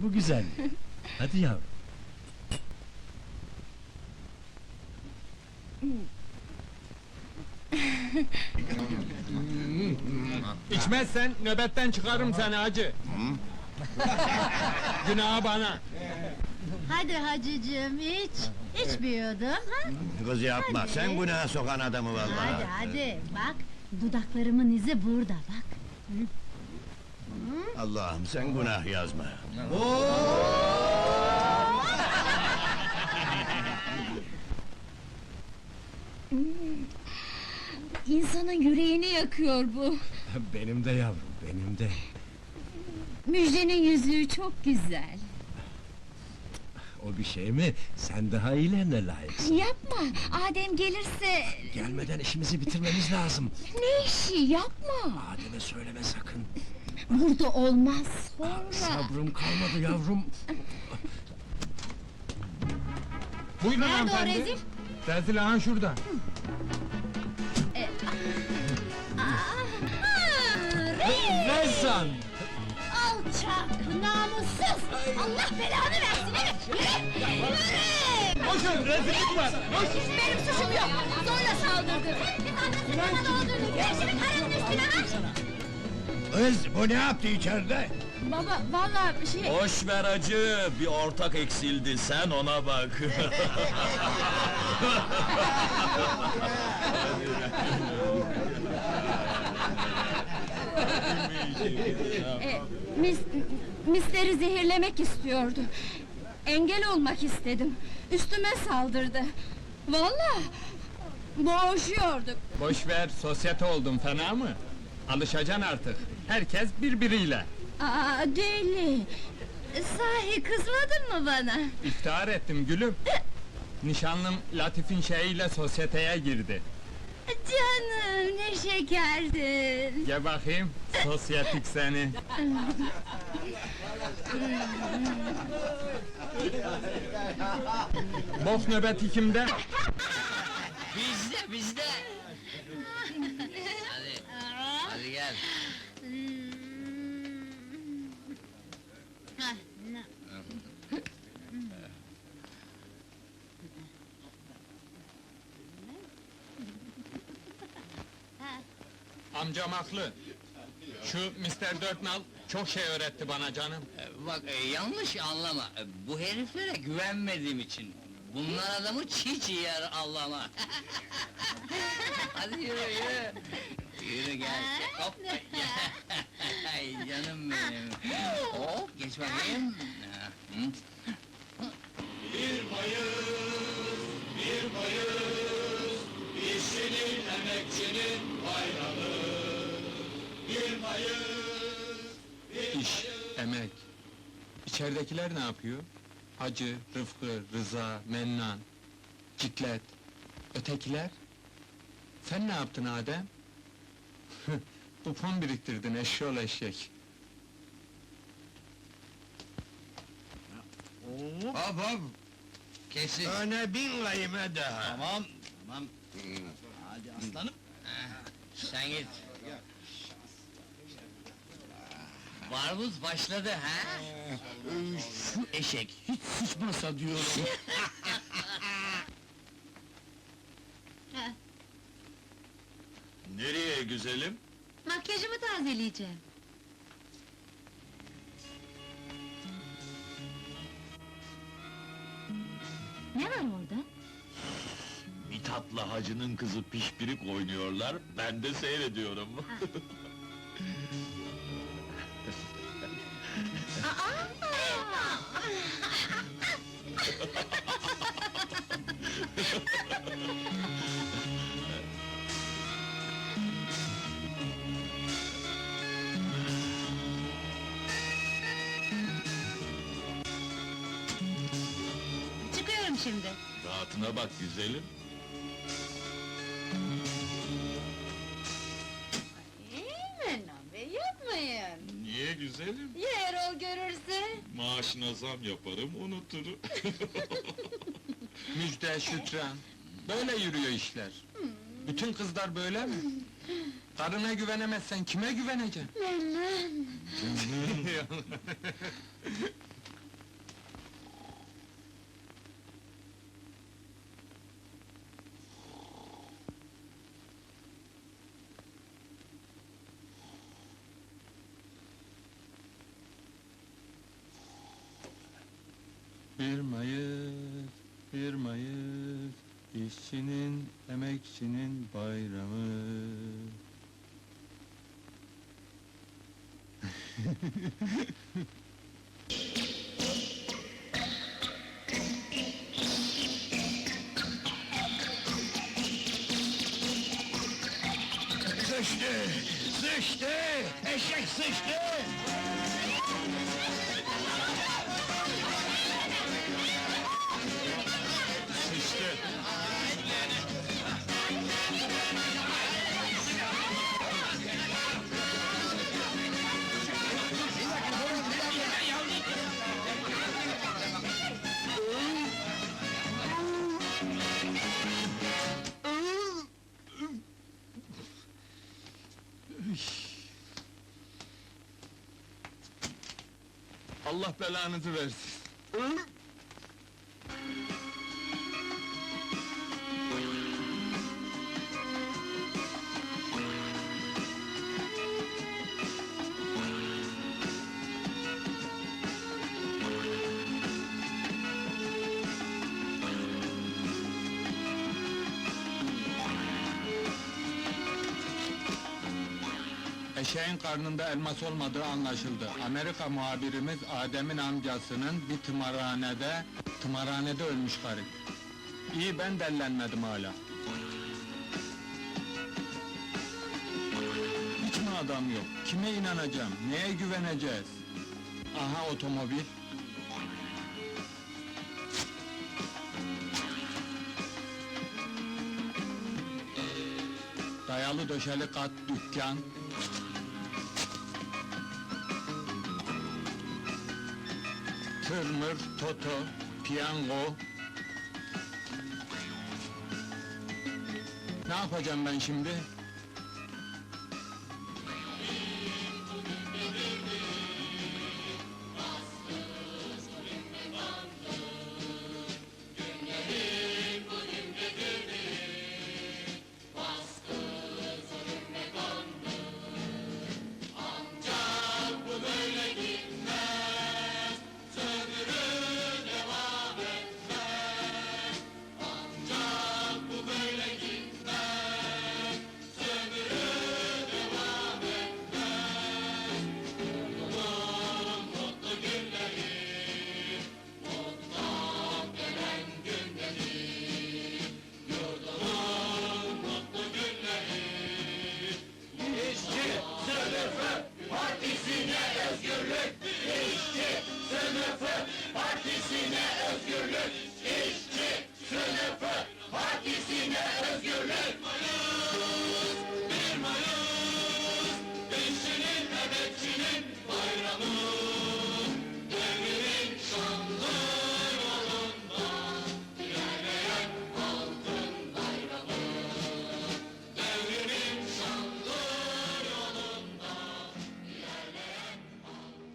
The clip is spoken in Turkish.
Bu güzel. Hadi yavrum. İçmezsen nöbetten çıkarım seni hacı. Günahı bana. Hadi hacıcığım iç. İçmiyordun ha? Kız yapma, Hadi. sen günaha sokan adamı vallahi. Hadi hadi bak. Dudaklarımın izi burada bak. Allah'ım sen günah yazma. İnsanın yüreğini yakıyor bu. Benim de yavrum, benim de. Müjdenin yüzüğü çok güzel. O bir şey mi? Sen daha iyilerine layıksın. Yapma, Adem gelirse... Gelmeden işimizi bitirmemiz lazım. Ne işi yapma. Adem'e söyleme sakın. Burada olmaz, sonra... Sabrım kalmadı yavrum. Buyurun Nerede o hanımefendi. rezil? Rezil han şurada. Rezan! Alçak, namussuz! Allah belanı versin evet! Yürü! Yürü! Koşun rezillik var! Benim suçum yok! Zorla saldırdı! Biz annesini bana doldurdu! Gel şimdi karının üstüne ha! Kız bu ne yaptı içeride? Baba, vallahi şey... Boş ver acı, bir ortak eksildi, sen ona bak. E, mis, misleri zehirlemek istiyordu. Engel olmak istedim. Üstüme saldırdı. Vallahi boğuşuyorduk. Boş ver, sosyete oldun fena mı? Alışacaksın artık. Herkes birbiriyle. Aa, deli! Sahi kızmadın mı bana? İftihar ettim gülüm. Nişanlım Latif'in şeyiyle sosyeteye girdi. Canım ne şekerdin! Gel bakayım, sosyetik seni. Bok nöbeti kimde? Bizde bizde. hadi. Hadi gel. Hah, ne- Amcam haklı. Şu Mr. Dörtnal çok şey öğretti bana canım. Bak e, yanlış anlama. E, Bu heriflere güvenmediğim için. Bunlar adamı çiğ çiğ yer Allah'ıma. Hadi yürü yürü. Yürü gel. Hop. Ay canım benim. Hop geç bakayım. Ha, hı. İş, emek. İçeridekiler ne yapıyor? Hacı, Rıfkı, Rıza, Mennan, Ciklet. Ötekiler? Sen ne yaptın Adem? Bu fon biriktirdin eşşoğlu eşek. Hop hop! Kesin. Öne bin kayme daha. Tamam, tamam. Hadi aslanım. Sen git. Barbuz başladı ha? Şu eşek hiç sıçmasa diyorum. Nereye güzelim? Makyajımı tazeleyeceğim. Ne var orada? Mithat'la hacının kızı pişpirik oynuyorlar, ben de seyrediyorum. Çıkıyorum şimdi. Rahatına bak güzelim. Güzelim? Ya Erol görürse? Maaşına zam yaparım, unuturum. Müjde, Şükran. Böyle yürüyor işler. Bütün kızlar böyle mi? Karına güvenemezsen kime güveneceksin? Bir Mayıs, bir Mayıs, işçinin, emekçinin bayramı. Sıçtı! Sıçtı! Eşek sıçtı! Allah belanızı versin. Eşeğin karnında elmas olmadığı anlaşıldı. Amerika muhabirimiz Adem'in amcasının bir tımarhanede, tımarhanede ölmüş garip. İyi ben dellenmedim hala. Hiç mi adam yok? Kime inanacağım? Neye güveneceğiz? Aha otomobil. Dayalı döşeli kat, dükkan. Tırmır, toto, piyango. Ne yapacağım ben şimdi?